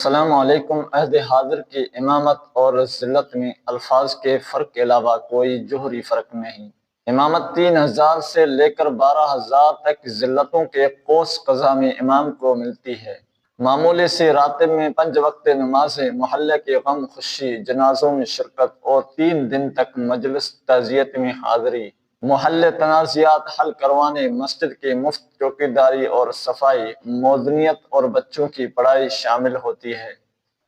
السلام علیکم عہد حاضر کی امامت اور ذلت میں الفاظ کے فرق کے علاوہ کوئی جوہری فرق نہیں۔ امامت تین ہزار سے لے کر بارہ ہزار تک ذلتوں کے قوس قضا میں امام کو ملتی ہے۔ معمولی سے راتب میں پنج وقت نمازیں محلے کے غم خوشی، جنازوں میں شرکت اور تین دن تک مجلس تعزیت میں حاضری۔ محل تنازعات حل کروانے، مسجد کی مفت چوکیداری اور صفائی، موزنیت اور بچوں کی پڑھائی شامل ہوتی ہے۔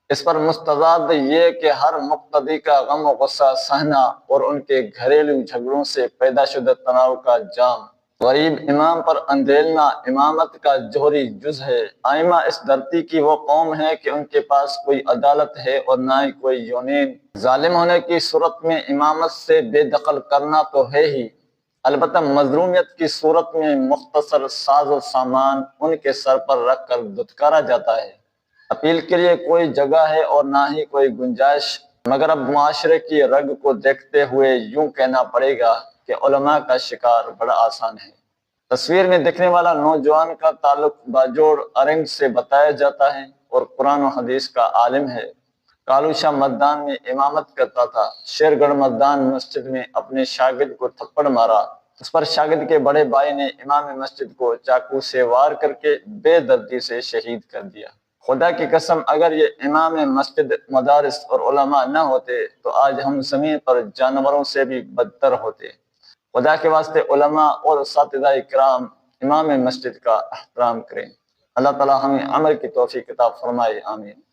اس پر مستضاد یہ کہ ہر مقتدی کا غم و غصہ سہنا اور ان کے گھریلو جھگڑوں سے پیدا شدہ تناؤ کا جام۔ غریب امام پر اندھیلنا امامت کا جوہری جز ہے۔ آئمہ اس دھرتی کی وہ قوم ہے کہ ان کے پاس کوئی عدالت ہے اور نہ ہی کوئی یونین۔ ظالم ہونے کی صورت میں امامت سے بے دخل کرنا تو ہے ہی۔ البتہ مظلومیت کی صورت میں مختصر ساز و سامان ان کے سر پر رکھ کر دھتکارا جاتا ہے۔ اپیل کے لیے کوئی جگہ ہے اور نہ ہی کوئی گنجائش۔ مگر اب معاشرے کی رگ کو دیکھتے ہوئے یوں کہنا پڑے گا کہ علماء کا شکار بڑا آسان ہے۔ تصویر میں دیکھنے والا نوجوان کا تعلق باجوڑ ارنگ سے بتایا جاتا ہے اور قرآن و حدیث کا عالم ہے۔ کالو شاہ میں امامت کرتا تھا۔ شیر گڑھ مدان مسجد میں اپنے شاگرد کو تھپڑ مارا۔ اس پر شاگرد کے بڑے بھائی نے امام مسجد کو چاقو سے وار کر کے بے دردی سے شہید کر دیا۔ خدا کی قسم، اگر یہ امام مسجد مدارس اور علماء نہ ہوتے، تو آج ہم زمین پر جانوروں سے بھی بدتر ہوتے۔ خدا کے واسطے علماء اور اساتذہ کرام امام مسجد کا احترام کریں۔ اللہ تعالی ہمیں عمل کی توفیق کتاب فرمائے، آمین۔